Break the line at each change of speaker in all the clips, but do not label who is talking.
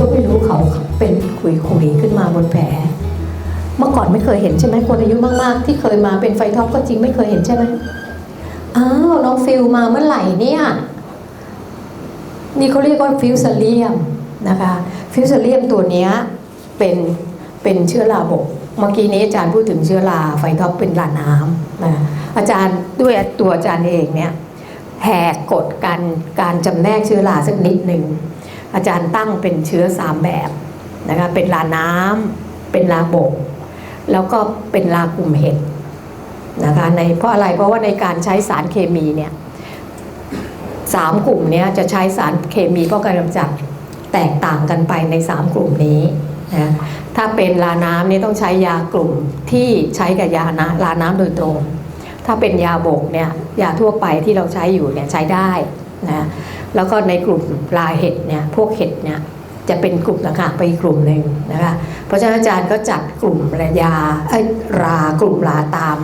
ก็ไม่รู้เขาเป็นขุยๆขึ้นมาบนแผล เมื่อก่อนไม่เคยเห็นใช่ไหมคนอายุมากๆ ที่เคยมาเป็นไฟท็อปก็จริงไม่เคยเห็นใช่ไหมอ้าวน้องฟิลมาเมื่อไหร่เนี่ยนี่เขาเรียกว่าฟิวซาเลียมนะคะฟิวซาเลียมตัวนี้เป็นเป็นเชื้อราบก เมื่อกี้นี้อาจารย์พูดถึงเชื้อราไฟท็อปเป็นลาน้ำนะอาจารย์ด้วยตัวอาจารย์เองเนี่ยแหกกฎการการจำแนกเชื้อราสักนิดหนึ่ง อาจารย์ตั้งเป็นเชื้อสามแบบนะคะเป็นลาน้ำเป็นลาบก แล้วก็เป็นลากลุ่มเห็ดนะคะในเพราะอะไรเพราะว่าในการใช้สารเคมีเนี่ยสามกลุ่มเนี้ยจะใช้สารเคมีป้องกันกำจัดแตกต่างกันไปในสามกลุ่มนี้นะถ้าเป็นลาน้ำนี่ต้องใช้ยากลุ่มที่ใช้กับยานะลาน้ำโดยตรง ถ้าเป็นยาบกเนี่ยยาทั่วไปที่เราใช้อยู่เนี่ยใช้ได้นะ แล้วก็ในกลุ่มลาเห็ดเนี่ยพวกเห็ดเนี่ยจะเป็นกลุ่มต่างหากไปอีกกลุ่มหนึ่งนะคะเพราะฉะนั้นอาจารย์ก็จัดกลุ่มยาเอ้รากลุ่มลาตาม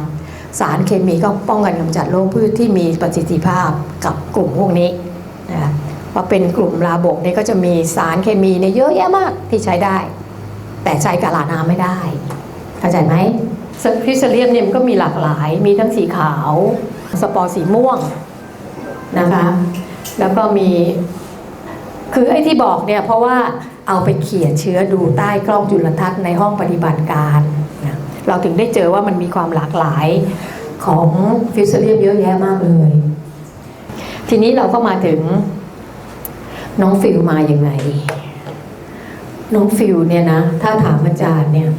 สารเคมีก็ป้องกันกำจัดโรคพืชที่มีประสิทธิภาพกับกลุ่มพวกนี้นะคะพอเป็นกลุ่มลาบกเนี่ยก็จะมีสารเคมีเนี่ยเยอะแยะมากที่ใช้ได้ แต่ใช้กับลาน้ำไม่ได้เข้าใจไหมคริสเตเลียมเนี่ยมันก็มีหลากหลาย มีทั้งสีขาว สปอร์สีม่วงนะคะ แล้วก็มี คือไอ้ที่บอกเนี่ยเพราะว่าเอาไปเขี่ยเชื้อดูใต้กล้องจุลทรรศน์ในห้องปฏิบัติการนะเราถึงได้เจอว่ามันมีความหลากหลายของฟิวเซเลียมเยอะแยะมากเลย ทีนี้เราก็มาถึงน้องฟิลมาอย่างไง น้องฟิลเนี่ยนะ ถ้าถามอาจารย์เนี่ย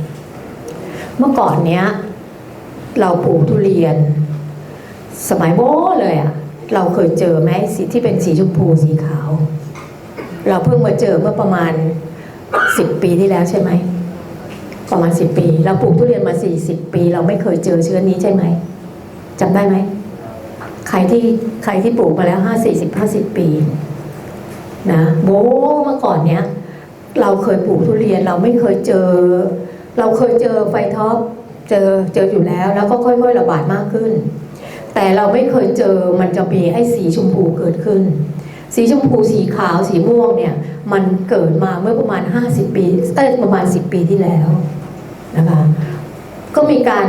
เมื่อก่อนเนี้ย เราปลูกทุเรียน สมัยโบ้เลยอะ เราเคยเจอไหมสีที่เป็นสีชมพูสีขาว เราเพิ่งมาเจอเมื่อประมาณสิบปีที่แล้วใช่ไหมประมาณสิบปี เราปลูกทุเรียนมาสี่สิบปี เราไม่เคยเจอเชื้อนี้ใช่ไหมจำได้ไหมใครที่ใครที่ปลูกมาแล้วห้าสี่สิบห้าสิบปี นะโบเมื่อก่อนเนี้ยเราเคยปลูกทุเรียนเราไม่เคยเจอ เราเคยเจอไฟท็อปเจอเจออยู่แล้ว แล้วก็ค่อย ๆ ระบาดมากขึ้น แต่เราไม่เคยเจอมันจะมีไอ้สีชมพูเกิดขึ้น สีชมพูสีขาวสีม่วงเนี่ยมันเกิดมาเมื่อประมาณ 50 ปีเอ้ยประมาณ 10 ปีที่แล้วนะคะก็มีการ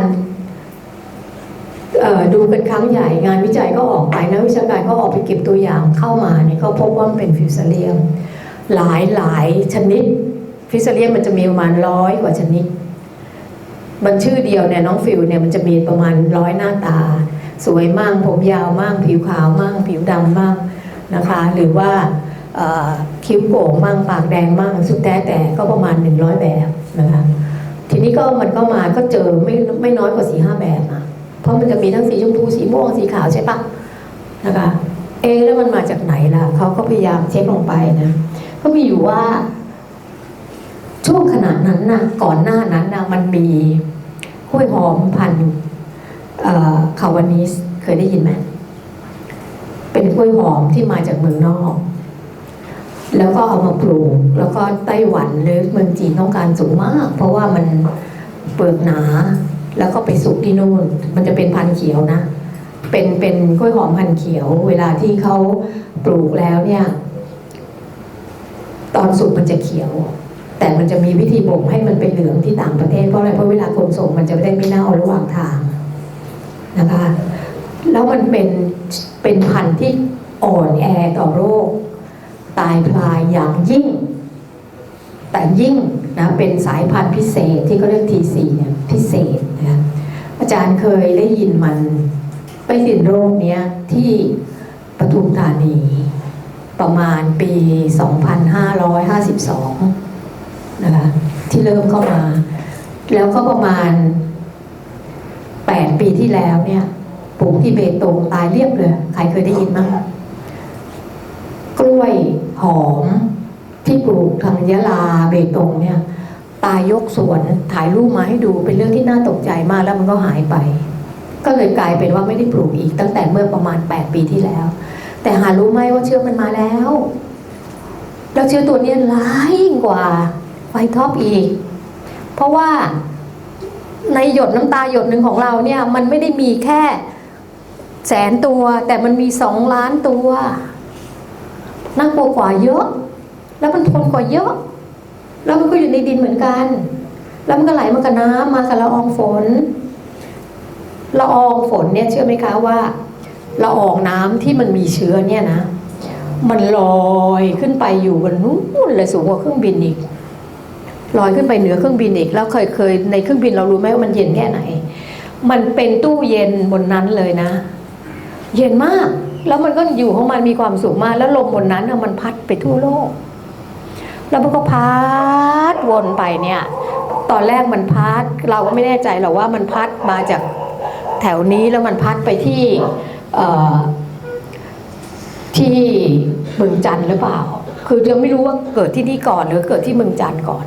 ดูกันครั้งใหญ่งานวิจัยก็ออกไปนักวิชาการก็ออกไปเก็บตัวอย่างเข้ามาเนี่ยก็พบว่ามันเป็นฟิวซเลียมหลายหลายชนิดฟิวซเลียมมันจะมีประมาณร้อยกว่าชนิด มันชื่อเดียวเนี่ยน้องฟิวเนี่ยมันจะมีประมาณร้อยหน้าตา สวยมั่งผมยาวมั่งผิวขาวมั่งผิวดำมั่งนะคะ หรือว่าคิ้วโก่งมั่งปากแดงมั่งสุดแท้แต่ก็ประมาณ 100 แบบนะคะทีนี้ก็มันก็มาก็เจอไม่ไม่น้อยกว่าสี่ห้าแบบอะเพราะมันจะมีทั้งสีชมพูสีม่วงสีขาวใช่ปะนะคะเอแล้วมันมาจากไหนล่ะเขาก็พยายามเช็คลงไปนะก็มีอยู่ว่า ช่วงขณะนั้นนะก่อนหน้านั้นนะมันมีกล้วยหอมพันธุ์ คาวานิสเคยได้ยินไหมเป็นกล้วยหอมที่มาจากเมืองนอก แล้วก็เอามาปลูก แล้วก็ไต้หวันหรือเมืองจีนต้องการสูงมาก เพราะว่ามันเปลือกหนา แล้วก็ไปสุกที่นู่น มันจะเป็นพันธุ์เขียวนะ เป็นเป็นกล้วยหอมพันธุ์เขียว เวลาที่เขาปลูกแล้วเนี่ย ตอนสุกมันจะเขียวแต่มันจะมีวิธีบ่มให้มันเป็นเหลืองที่ต่างประเทศเพราะอะไรเพราะเวลาขนส่งมันจะได้ไม่เน่าระหว่างทาง นะคะแล้วมันเป็นเป็นพันธุ์ที่อ่อนแอต่อโรค ตายพลายอย่างยิ่ง แต่ยิ่งนะเป็นสายพันธุ์พิเศษที่เขาเรียก T4 เนี่ยพิเศษนะอาจารย์เคยได้ยินมันไปติดโรคเนี้ยที่ปทุมธานี ประมาณปี 2552 นะคะที่เริ่มเข้ามา แล้วก็ประมาณ 8 ปีที่แล้วเนี่ยปลูกที่เบตงตายเรียบเลย ใครเคยได้ยินมั้งกล้วยหอมที่ปลูกทางยะลาเบตงเนี่ย ตายยกสวนถ่ายรูปมาให้ดูเป็นเรื่องที่น่าตกใจมากแล้วมันก็หายไป ก็เลยกลายเป็นว่าไม่ได้ปลูกอีกตั้งแต่เมื่อประมาณ 8 ปีที่แล้ว แต่หารู้ไหมว่าเชื้อมันมาแล้วแล้วเชื้อตัวนี้ร้ายกว่าไฟท็อปอีก เพราะว่า ในหยดน้ำตาหยดหนึ่งของเราเนี่ยมันไม่ได้มีแค่แสนตัว แต่มันมีสองล้านตัวน่ากลัวกว่าเยอะ แล้วมันทนกว่าเยอะ แล้วมันก็อยู่ในดินเหมือนกัน แล้วมันก็ไหลมากับน้ำมากับละอองฝนละอองฝนเนี่ยเชื่อไหมคะว่าละอองน้ำที่มันมีเชื้อเนี่ยนะ มันลอยขึ้นไปอยู่บนนู้นเลยสูงกว่าเครื่องบินอีก ลอยขึ้นไปเหนือเครื่องบินอีก แล้วเคยเคยในเครื่องบินเรารู้ไหมว่ามันเย็นแค่ไหน มันเป็นตู้เย็นบนนั้นเลยนะ เย็นมาก แล้วมันก็อยู่ของมันมีความสุขมาก แล้วลมบนนั้นมันพัดไปทั่วโลก แล้วมันก็พัดวนไปเนี่ย ตอนแรกมันพัด เราก็ไม่แน่ใจหรอกว่ามันพัดมาจากแถวนี้แล้วมันพัดไปที่ที่เมืองจันทร์หรือเปล่า คือยังไม่รู้ว่าเกิดที่นี่ก่อนหรือเกิดที่เมืองจันทร์ก่อน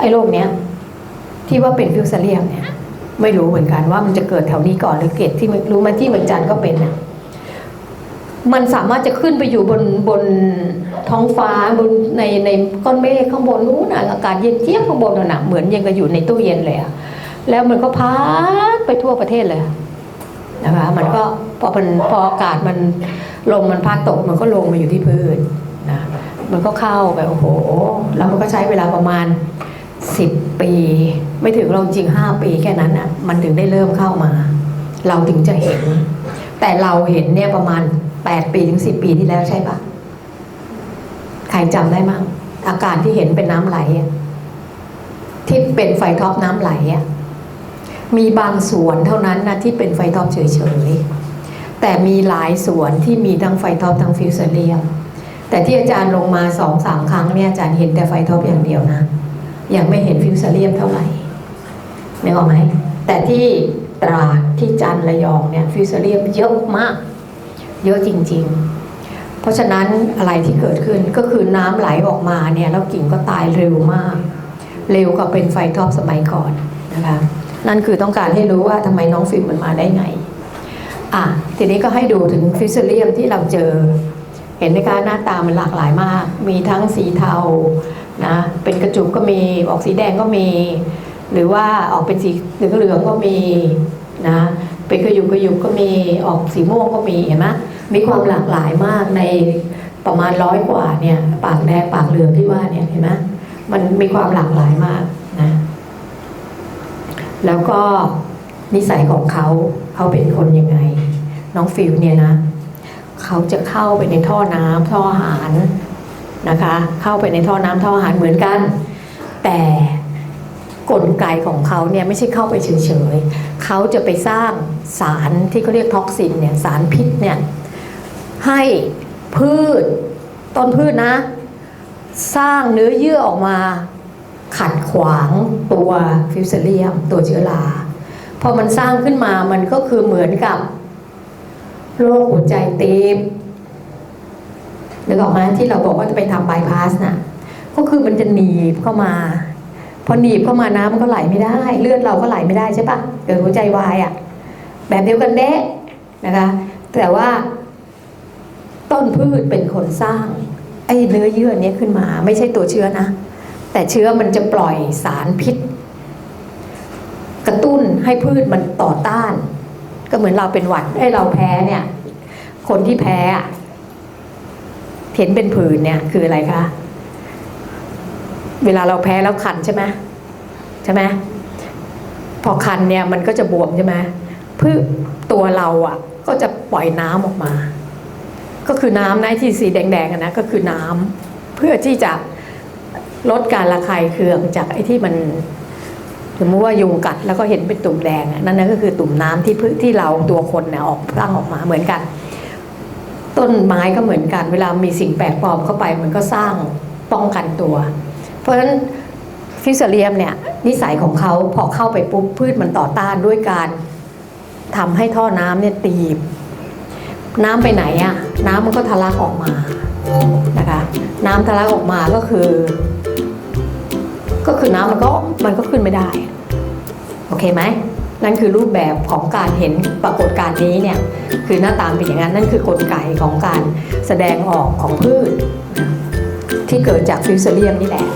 ไอ้โรคเนี้ยที่ว่าเป็นฟิวซาเลียมเนี่ย ไม่รู้เหมือนกันว่ามันจะเกิดแถวนี้ก่อนหรือเกิดที่มืองรู้ไหมที่เมืองจันทร์ก็เป็นนะมันสามารถจะขึ้นไปอยู่บนบนท้องฟ้าบนในในก้อนเมฆข้างบนนู้นนะอากาศเย็นเจี๊ยบข้างบนน่ะนะเหมือนยังกับอยู่ในตู้เย็นเลยอะแล้วมันก็พัดไปทั่วประเทศเลยนะคะมันก็พอมันพออากาศมันลมมันพัดตกมันก็ลงมาอยู่ที่พื้นนะมันก็เข้าไปโอ้โหแล้วมันก็ใช้เวลาประมาณ สิบปี ไม่ถึงเราจริงห้าปีแค่นั้นอะมันถึงได้เริ่มเข้ามา เราถึงจะเห็น แต่เราเห็นเนี่ยประมาณแปดปีถึงสิบปีที่แล้วใช่ปะใครจำได้มั้งอาการที่เห็นเป็นน้ำไหลที่เป็นไฟท็อปน้ำไหลอะมีบางส่วนเท่านั้นนะที่เป็นไฟท็อปเฉยๆ แต่มีหลายส่วนที่มีทั้งไฟท็อปทั้งฟิวเซเลียม แต่ที่อาจารย์ลงมาสองสามครั้งเนี่ยอาจารย์เห็นแต่ไฟท็อปอย่างเดียวนะ ยังไม่เห็นฟิวเซเลียมเท่าไหร่นึกออกไหมแต่ที่ตราดที่จันระยองเนี่ยฟิวเซเลียมเยอะมาก เยอะจริง ๆ เพราะฉะนั้นอะไรที่เกิดขึ้นก็คือน้ำไหลออกมาเนี่ยแล้วกิ่งก็ตายเร็วมาก เร็วกว่าเป็นไฟท็อปสมัยก่อนนะคะนั่นคือต้องการให้รู้ว่าทำไมน้องฟิล์มมันมาได้ไงอะทีนี้ก็ให้ดูถึงฟิวเซเลียมที่เราเจอ เห็นไหมคะหน้าตามันหลากหลายมาก มีทั้งสีเทา นะเป็นกระจุกก็มีออกสีแดงก็มี หรือว่าออกเป็นสีเหลืองเหลืองก็มีนะเป็นกระยุกกระยุกก็มีออกสีม่วงก็มีเห็นไหมมีความหลากหลายมากในประมาณร้อยกว่าเนี่ยปากแดงปากเหลืองที่ว่าเนี่ยเห็นไหมมันมีความหลากหลายมากนะแล้วก็นิสัยของเขาเขาเป็นคนยังไง น้องฟิลเนี่ยนะเขาจะเข้าไปในท่อน้ำท่ออาหาร นะคะ เข้าไปในท่อน้ำท่ออาหารเหมือนกัน แต่กลไกของเขาเนี่ยไม่ใช่เข้าไปเฉยๆเขาจะไปสร้างสารที่เขาเรียกท็อกซินเนี่ยสารพิษเนี่ยให้พืชต้นพืชนะ สร้างเนื้อเยื่อออกมาขัดขวางตัวฟิวเซเลียม ตัวเชื้อราพอมันสร้างขึ้นมามันก็คือเหมือนกับโรคหัวใจตีบ นึกออกไหมที่เราบอกว่าจะไปทำบายพาสน่ะก็คือมันจะหนีบเข้ามาพอหนีบเข้ามาน้ำมันก็ไหลไม่ได้ เลือดเราก็ไหลไม่ได้ใช่ปะเกิดหัวใจวายอะ่ะ แบบเดียวกันเด้นะคะ แต่ว่า ต้นพืชเป็นคนสร้างไอ้เนื้อเยื่อเนี้ยขึ้นมา ไม่ใช่ตัวเชื้อนะ แต่เชื้อมันจะปล่อยสารพิษ กระตุ้นให้พืชมันต่อต้าน ก็เหมือนเราเป็นหวัดให้เราแพ้เนี่ย คนที่แพ้อะ เห็นเป็นผื่นเนี่ยคืออะไรคะ เวลาเราแพ้แล้วคันใช่ไหมใช่ไหมพอคันเนี่ยมันก็จะบวมใช่ไหมเพืชตัวเราอะ ก็จะปล่อยน้ำออกมา ก็คือน้ำนะที่สีแดงๆนะก็คือน้ำเพื่อที่จะลดการระคายเคืองจากไอ้ที่มันสมมติว่ายุงกัดแล้วก็เห็นเป็นตุ่มแดงนั่นนะก็คือตุ่มน้ำที่พืที่เราตัวคนเนี่ยออกพลั่งออกมาเหมือนกัน ต้นไม้ก็เหมือนกัน เวลามีสิ่งแปลกปลอมเข้าไป มันก็สร้างป้องกันตัว เพราะฉะนั้นฟิวเซเลียมเนี่ยนิสัยของเขาพอเข้าไปปุ๊บพืชมันต่อต้านด้วยการทำให้ท่อน้ำเนี่ยตีบ น้ำไปไหนอะน้ำมันก็ทะลักออกมานะคะน้ำทะลักออกมาก็คือ ก็คือน้ำมันก็มันก็ขึ้นไม่ได้ โอเคไหม นั่นคือรูปแบบของการเห็นปรากฏการณ์นี้เนี่ยคือหน้าตามเป็นอย่างนั้นนั่นคือกลไกของการแสดงออกของพืช ที่เกิดจากฟิวเซเลียมนี่แหละ